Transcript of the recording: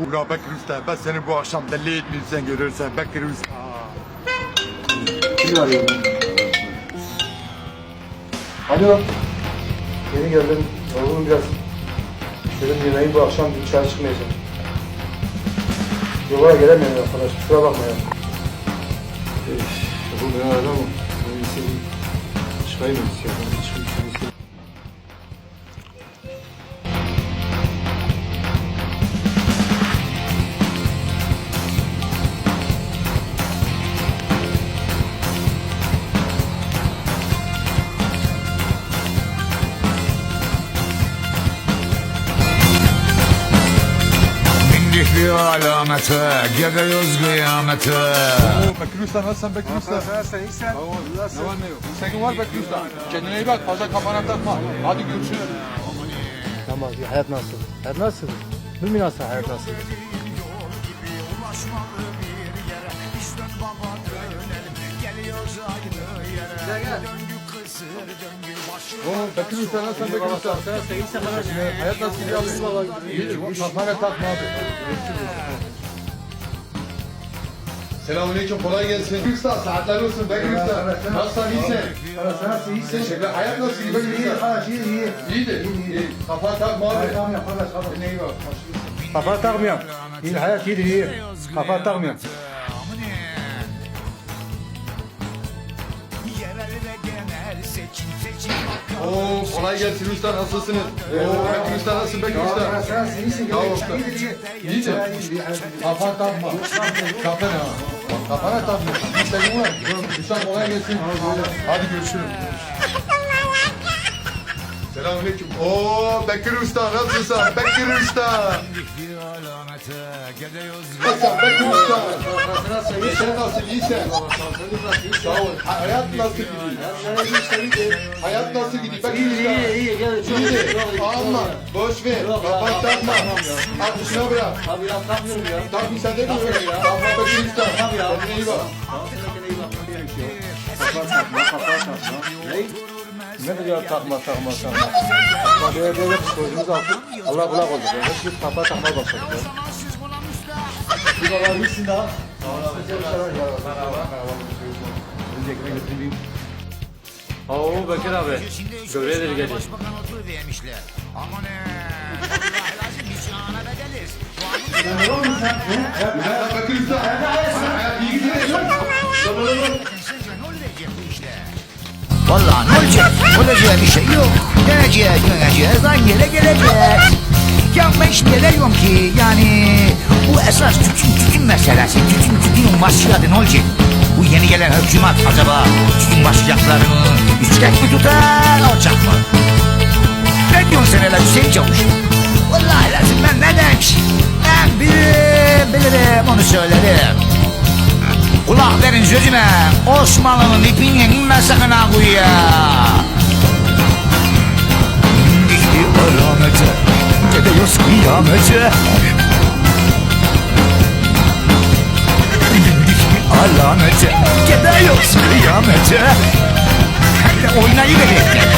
Ula Bekir Usta ben seni bu akşam deli etmeyeyim sen görürsen Bekir Usta. Kim arıyor? Alo. Yeni geldim. Yorgunum biraz. Dedim yemeği bu akşam dışarı çıkmayacağım. Yola gelemiyorum arkadaş. Kusura bakma ya. Bu ne mi? Ben iyisi çıkayım mı? Çıkayım, bir alamete, gidiyoruz kıyamete. Oo Bekir Usta nasılsın Bekir Usta? Sen iyisen. Ne var ne yok? Senin var Usta. Kendine iyi bak fazla kafana takma. Hadi görüşürüz. Tamam. ya Hayat nasıl? Hayat nasıl? Mümin nasıl? Hayat nasıl? Oo Bekir Usta nasılsın Bekir Usta? Hayat nasıl gidiyor abi? İyi. Kafana takma abi. Selamünaleyküm kolay gelsin. Usta saatler olsun Bekir Usta. Nasılsın iyisin? Sen iyisin. Teşekkür Hayat nasıl gidiyor İyi, Usta? iyi, iyi, iyi. İyidir. İyi. Kafana takma abi. Tamam ya, kardeş, kardeş. Kafa takmıyorum. İyi, hayat iyidir, iyi. Kafa takmıyorum. Oo kolay gelsin usta nasılsınız? Oo Bekir Usta nasılsın Bekir Usta? Sen iyisin. Ol usta. İyi de kafa takma. Kafana. Kafana takma. Usta kolay gelsin. Hadi görüşürüz. Selamünaleyküm. Oo Bekir Usta nasılsın? Bekir Usta. Nasılsın Bekir Usta? İyi sen nasılsın? İyi sen. Sağ ol. Ha- Hayat nasıl gidiyor? Hayat nasıl gidiyor? Bekir Usta. iyi, gel. İyidir. Ama boş ver. Kapat takma. Al şuna bırak. Abi ya takmıyorum ya. Takma sen de mi? Takma Bekir Usta. Tamam ya. Kendine iyi bak. Ne diyor takma takma takma. Bak böyle böyle psikolojimiz altı. Allah kulak oldu. Hep bir takma başladık ya. Bir baba iyisin daha. Oo Bekir abi. Göredir gece. Başbakan otur vermişler. Aman ne? Vallahi ne olacak? Olacağı bir şey yok. Döneceğiz, döneceğiz, aynı yere geleceğiz. Ya ben şimdi diyorum ki yani bu esas tütün tütün meselesi. Tütün tütünün başladı ne olacak? Bu yeni gelen hükümet acaba tütün başlayacaklarını üçkek mi tutar, alacak mı? Ne diyorsun sen hele Hüseyin Çavuş? Vallahi lazım ben ne demek? Ben bilirim, bilirim onu söylerim. Kulak verin sözüme Osmanlı'nın ipinin sa kanakuya Hiçbir alamete Gidiyoruz kıyamete Hiçbir alamete Gidiyoruz kıyamete Hadi oynayıverin